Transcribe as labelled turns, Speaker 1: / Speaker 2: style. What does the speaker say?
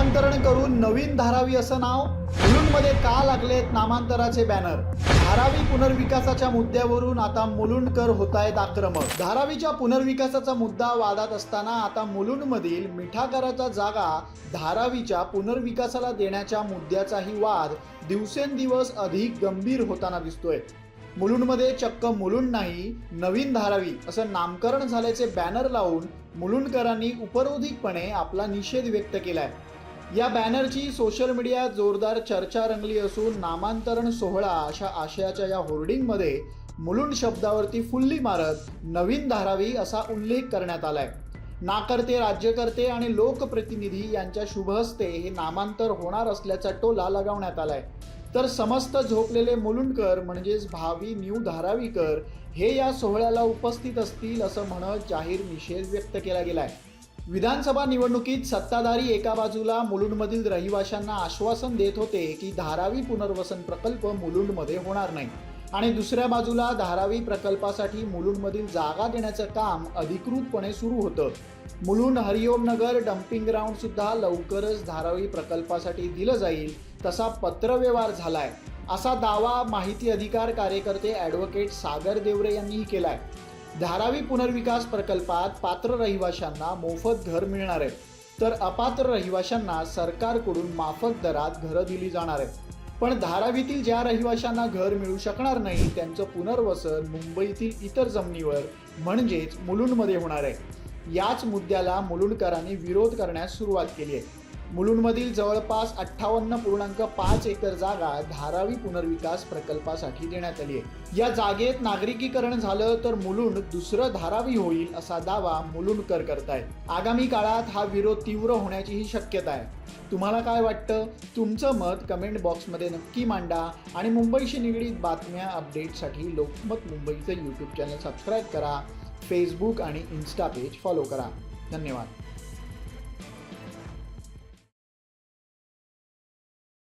Speaker 1: नामांतरण करून नवीन धारावी असं नाव मुलुंडमध्ये का लागलेत नामांतराचे बॅनर धारावी पुनर्विकासाच्या मुद्द्यावरून आता मुलुंडकर होत आहेत आक्रमक. धारावीच्या पुनर्विकासाचा मुद्दा वादात असताना आता मुलुंडमधील मिठागराचा जागा धारावीच्या पुनर्विकासाला देण्याच्या मुद्द्याचाही वाद दिवसेंदिवस अधिक गंभीर होताना दिसतोय. मुलुंडमध्ये चक्क मुलुंड नाही नवीन धारावी असं नामकरण झाल्याचे बॅनर लावून मुलुंडकरांनी उपरोधिकपणे आपला निषेध व्यक्त केलाय. या बॅनरची सोशल मीडियात जोरदार चर्चा रंगली असून नामांतरण सोहळा अशा आशयाच्या या होर्डिंगमध्ये मुलुंड शब्दावरती फुल्ली मारत नवीन धारावी असा उल्लेख करण्यात आलाय. नाकर्ते राज्यकर्ते आणि लोकप्रतिनिधी यांच्या शुभहस्ते हे नामांतर होणार असल्याचा टोला लगावण्यात आलाय. तर समस्त झोपलेले मुलुंडकर म्हणजेच भावी न्यू धारावीकर हे या सोहळ्याला उपस्थित असतील असं म्हणत जाहीर निषेध व्यक्त केला गेलाय. विधानसभा निवडणुकीत सत्ताधारी एका बाजूला मुलुंडमधील रहिवाशांना आश्वासन देत होते की धारावी पुनर्वसन प्रकल्प मुलुंडमध्ये होणार नाही. आणि दुसऱ्या बाजूला धारावी प्रकल्पासाठी मुलुंडमधील जागा देण्याचं काम अधिकृतपणे सुरू होतं. मुलुंड हरिओम नगर डम्पिंग ग्राउंड सुद्धा लवकरच धारावी प्रकल्पासाठी दिलं जाईल तसा पत्रव्यवहार झालाय. असा दावा माहिती अधिकार कार्यकर्ते ॲडव्होकेट सागर देवरे यांनीही केलाय. धारावी पुनर्विकास प्रकल्पात पात्र रहिवाशांना मोफत घर मिळणार आहे. तर अपात्र रहिवाशांना सरकारकडून माफक दरात घरं दिली जाणार आहेत. पण धारावीतील ज्या रहिवाशांना घर मिळू शकणार नाही त्यांचं पुनर्वसन मुंबईतील इतर जमिनीवर म्हणजेच मुलुंडमध्ये होणार आहे. याच मुद्द्याला मुलुंडकरांनी विरोध करण्यास सुरुवात केली आहे. मुलुंडमधील जवळपास अठ्ठावन्न पूर्णांक पाच एकर जागा धारावी पुनर्विकास प्रकल्पासाठी देण्यात आली आहे. या जागेत नागरिकीकरण झालं तर मुलुंड दुसरं धारावी होईल असा दावा मुलुंडकर करतायत. आगामी काळात हा विरोध तीव्र होण्याचीही शक्यता आहे. तुम्हाला काय वाटतं? तुमचं मत कमेंट बॉक्समध्ये नक्की मांडा आणि मुंबईशी निगडीत बातम्या अपडेटसाठी लोकमत मुंबईचं यूट्यूब चॅनल सबस्क्राईब करा फेसबुक आणि इन्स्टा पेज फॉलो करा. धन्यवाद.